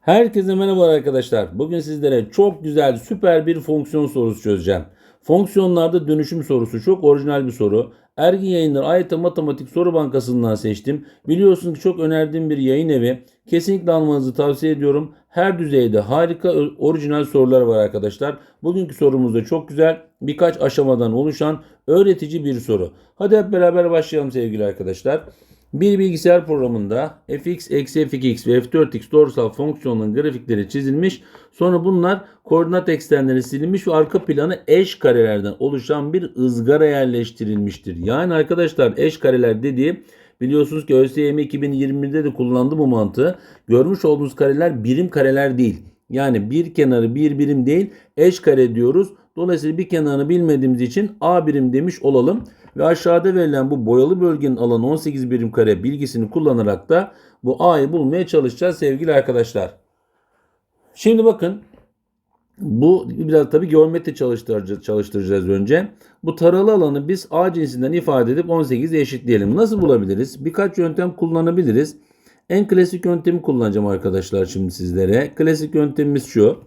Herkese merhaba arkadaşlar. Bugün sizlere çok güzel, süper bir fonksiyon sorusu çözeceğim. Fonksiyonlarda dönüşüm sorusu çok orijinal bir soru. Ergin Yayınlar AYT Matematik Soru Bankası'ndan seçtim. Biliyorsunuz ki çok önerdiğim bir yayın evi. Kesinlikle almanızı tavsiye ediyorum. Her düzeyde harika orijinal sorular var arkadaşlar. Bugünkü sorumuz da çok güzel. Birkaç aşamadan oluşan öğretici bir soru. Hadi hep beraber başlayalım sevgili arkadaşlar. Bir bilgisayar programında fx, eksi f2x ve f4x doğrusal fonksiyonların grafikleri çizilmiş. Sonra bunlar koordinat eksenleri silinmiş ve arka planı eş karelerden oluşan bir ızgara yerleştirilmiştir. Yani arkadaşlar eş kareler dediği biliyorsunuz ki ÖSYM 2020'de de kullandı bu mantığı. Görmüş olduğunuz kareler birim kareler değil. Yani bir kenarı bir birim değil eş kare diyoruz. Dolayısıyla bir kenarını bilmediğimiz için A birim demiş olalım. Ve aşağıda verilen bu boyalı bölgenin alanı 18 birim kare bilgisini kullanarak da bu A'yı bulmaya çalışacağız sevgili arkadaşlar. Şimdi bakın bu biraz tabii geometri çalıştıracağız, çalıştıracağız önce. Bu taralı alanı biz A cinsinden ifade edip 18'e eşitleyelim. Nasıl bulabiliriz? Birkaç yöntem kullanabiliriz. En klasik yöntemi kullanacağım arkadaşlar şimdi sizlere. Klasik yöntemimiz şu.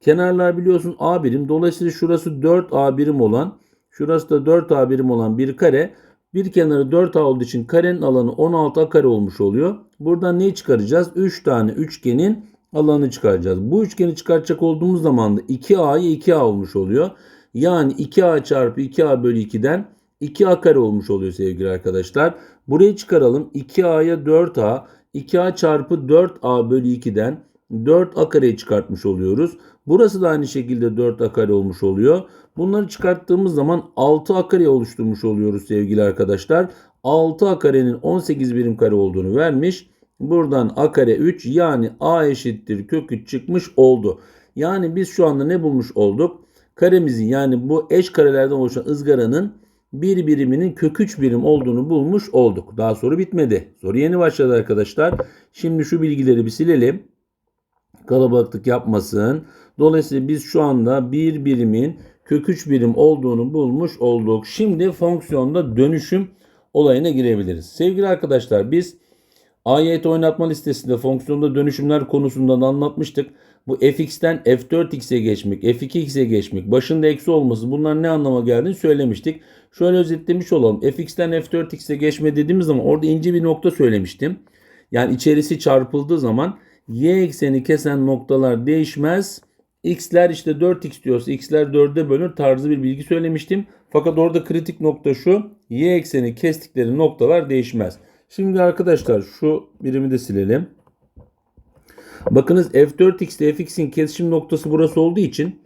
Kenarlar biliyorsun A birim. Dolayısıyla şurası 4 A birim olan Şurası da 4A birim olan bir kare. Bir kenarı 4A olduğu için karenin alanı 16A kare olmuş oluyor. Buradan neyi çıkaracağız? 3 tane üçgenin alanı çıkaracağız. Bu üçgeni çıkartacak olduğumuz zaman da 2A'yı 2A olmuş oluyor. Yani 2A çarpı 2A bölü 2'den 2A kare olmuş oluyor sevgili arkadaşlar. Burayı çıkaralım. 2A'ya 4A, 2A çarpı 4A bölü 2'den 4A kareyi çıkartmış oluyoruz. Burası da aynı şekilde 4A kare olmuş oluyor. Bunları çıkarttığımız zaman 6A kare oluşturmuş oluyoruz sevgili arkadaşlar. 6A karenin 18 birim kare olduğunu vermiş. Buradan A kare 3 yani A eşittir kök 3 çıkmış oldu. Yani biz şu anda ne bulmuş olduk? Karemizin yani bu eş karelerden oluşan ızgaranın bir biriminin kök 3 birim olduğunu bulmuş olduk. Daha soru bitmedi. Soru yeni başladı arkadaşlar. Şimdi şu bilgileri bir silelim. Kalabalıklık yapmasın. Dolayısıyla biz şu anda bir birimin kök 3 birim olduğunu bulmuş olduk. Şimdi fonksiyonda dönüşüm olayına girebiliriz. Sevgili arkadaşlar biz AYT oynatma listesinde fonksiyonda dönüşümler konusundan anlatmıştık. Bu fx'ten f4x'e geçmek, f2x'e geçmek, başında eksi olması bunlar ne anlama geldiğini söylemiştik. Şöyle özetlemiş olalım. fx'ten f4x'e geçme dediğimiz zaman orada ince bir nokta söylemiştim. Yani içerisi çarpıldığı zaman y ekseni kesen noktalar değişmez x'ler işte 4x diyorsa x'ler 4'e bölünür tarzı bir bilgi söylemiştim. Fakat orada kritik nokta şu. Y ekseni kestikleri noktalar değişmez. Şimdi arkadaşlar şu birimi de silelim. Bakınız f4x ile fx'in kesişim noktası burası olduğu için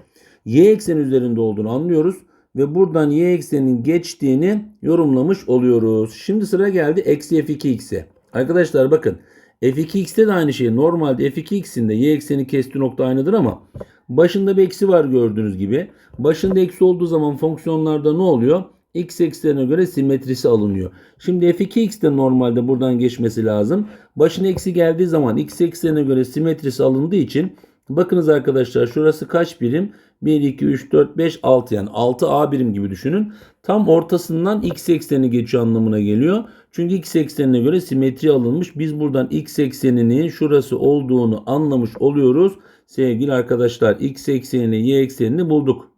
y ekseni üzerinde olduğunu anlıyoruz. Ve buradan y ekseninin geçtiğini yorumlamış oluyoruz. Şimdi sıra geldi eksi f2x'e. Arkadaşlar bakın f2x'te de aynı şey. Normalde f2x'in de y ekseni kestiği nokta aynıdır ama Başında bir eksi var gördüğünüz gibi. Başında eksi olduğu zaman fonksiyonlarda ne oluyor? x eksenine göre simetrisi alınıyor. Şimdi f2x de normalde buradan geçmesi lazım. Başına eksi geldiği zaman x eksenine göre simetrisi alındığı için bakınız arkadaşlar şurası kaç birim? 1, 2, 3, 4, 5, 6 yani 6 a birim gibi düşünün. Tam ortasından x ekseni geçiyor anlamına geliyor. Çünkü x eksenine göre simetri alınmış. Biz buradan x ekseninin şurası olduğunu anlamış oluyoruz. Sevgili arkadaşlar x eksenini y eksenini bulduk.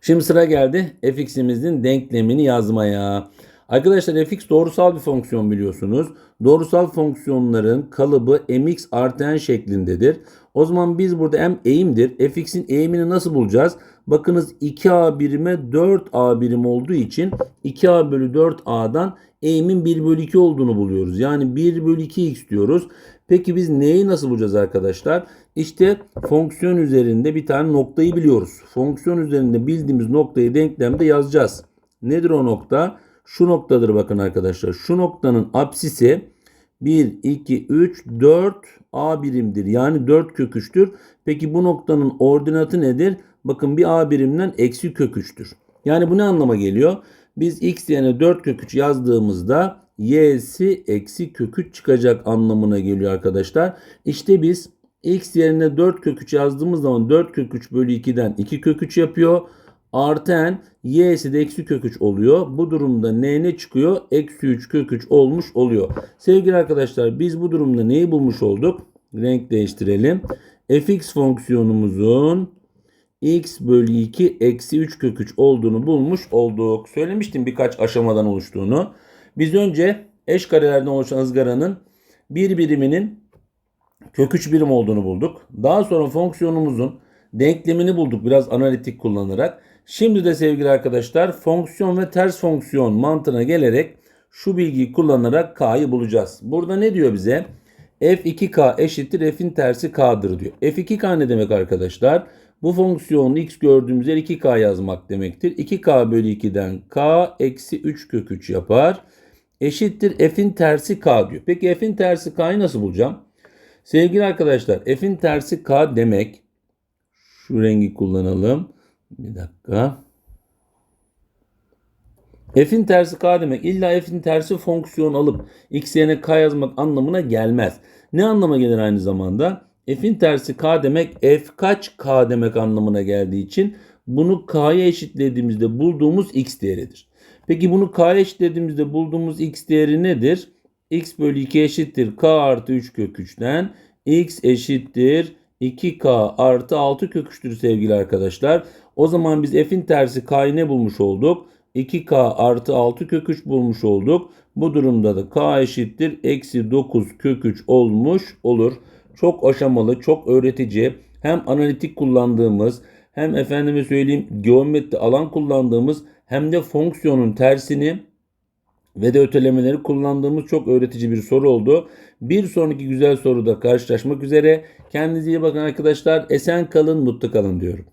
Şimdi sıra geldi fx'imizin denklemini yazmaya. Arkadaşlar fx doğrusal bir fonksiyon biliyorsunuz. Doğrusal fonksiyonların kalıbı mx artı n şeklindedir. O zaman biz burada m eğimdir. fx'in eğimini nasıl bulacağız? Bakınız 2a birime 4a birim olduğu için 2a bölü 4a'dan eğimin 1 bölü 2 olduğunu buluyoruz. Yani 1 bölü 2x diyoruz. Peki biz neyi nasıl bulacağız arkadaşlar? İşte fonksiyon üzerinde bir tane noktayı biliyoruz. Fonksiyon üzerinde bildiğimiz noktayı denklemde yazacağız. Nedir o nokta? Şu noktadır bakın arkadaşlar. Şu noktanın apsisi 1, 2, 3, 4 a birimdir. Yani 4 köküçtür. Peki bu noktanın ordinatı nedir? Bakın bir a birimden eksi köküçtür. Yani bu ne anlama geliyor? Biz x yerine 4 köküç yazdığımızda y'si eksi köküç çıkacak anlamına geliyor arkadaşlar. İşte biz x yerine 4 köküç yazdığımız zaman 4 köküç bölü 2'den 2 köküç yapıyor. Artı n y'si de eksi köküç oluyor. Bu durumda n ne çıkıyor? Eksi 3 köküç olmuş oluyor. Sevgili arkadaşlar biz bu durumda neyi bulmuş olduk? renk değiştirelim. fx fonksiyonumuzun x bölü 2 eksi 3 kök 3 olduğunu bulmuş olduk. Söylemiştim birkaç aşamadan oluştuğunu. Biz önce eş karelerden oluşan ızgaranın bir biriminin kök 3 birim olduğunu bulduk. Daha sonra fonksiyonumuzun denklemini bulduk biraz analitik kullanarak. Şimdi de sevgili arkadaşlar fonksiyon ve ters fonksiyon mantığına gelerek şu bilgiyi kullanarak k'yı bulacağız. Burada ne diyor bize? f2k eşittir f'in tersi k'dır diyor. f2k ne demek arkadaşlar? Bu fonksiyonun x gördüğümüz yer 2k yazmak demektir. 2k bölü 2'den k eksi 3 kök 3 yapar. Eşittir f'in tersi k diyor. Peki f'in tersi k'yı nasıl bulacağım? Sevgili arkadaşlar f'in tersi k demek şu rengi kullanalım. Bir dakika. F'in tersi k demek. İlla f'in tersi fonksiyon alıp x yerine k yazmak anlamına gelmez. Ne anlama gelir aynı zamanda? F'in tersi k demek f kaç k demek anlamına geldiği için bunu k'ya eşitlediğimizde bulduğumuz x değeridir. Peki bunu k'ya eşitlediğimizde bulduğumuz x değeri nedir? x bölü 2 eşittir k artı 3 kök 3'ten x eşittir 2k artı 6 kök 3'tür sevgili arkadaşlar. O zaman biz f'in tersi k'yı ne bulmuş olduk? 2k artı 6 kök 3 bulmuş olduk. Bu durumda da k eşittir eksi 9 kök 3 olmuş olur. Çok aşamalı, çok öğretici. Hem analitik kullandığımız hem efendime söyleyeyim geometri alan kullandığımız hem de fonksiyonun tersini ve de ötelemeleri kullandığımız çok öğretici bir soru oldu. Bir sonraki güzel soruda karşılaşmak üzere. Kendinize iyi bakın arkadaşlar. Esen kalın, mutlu kalın diyorum.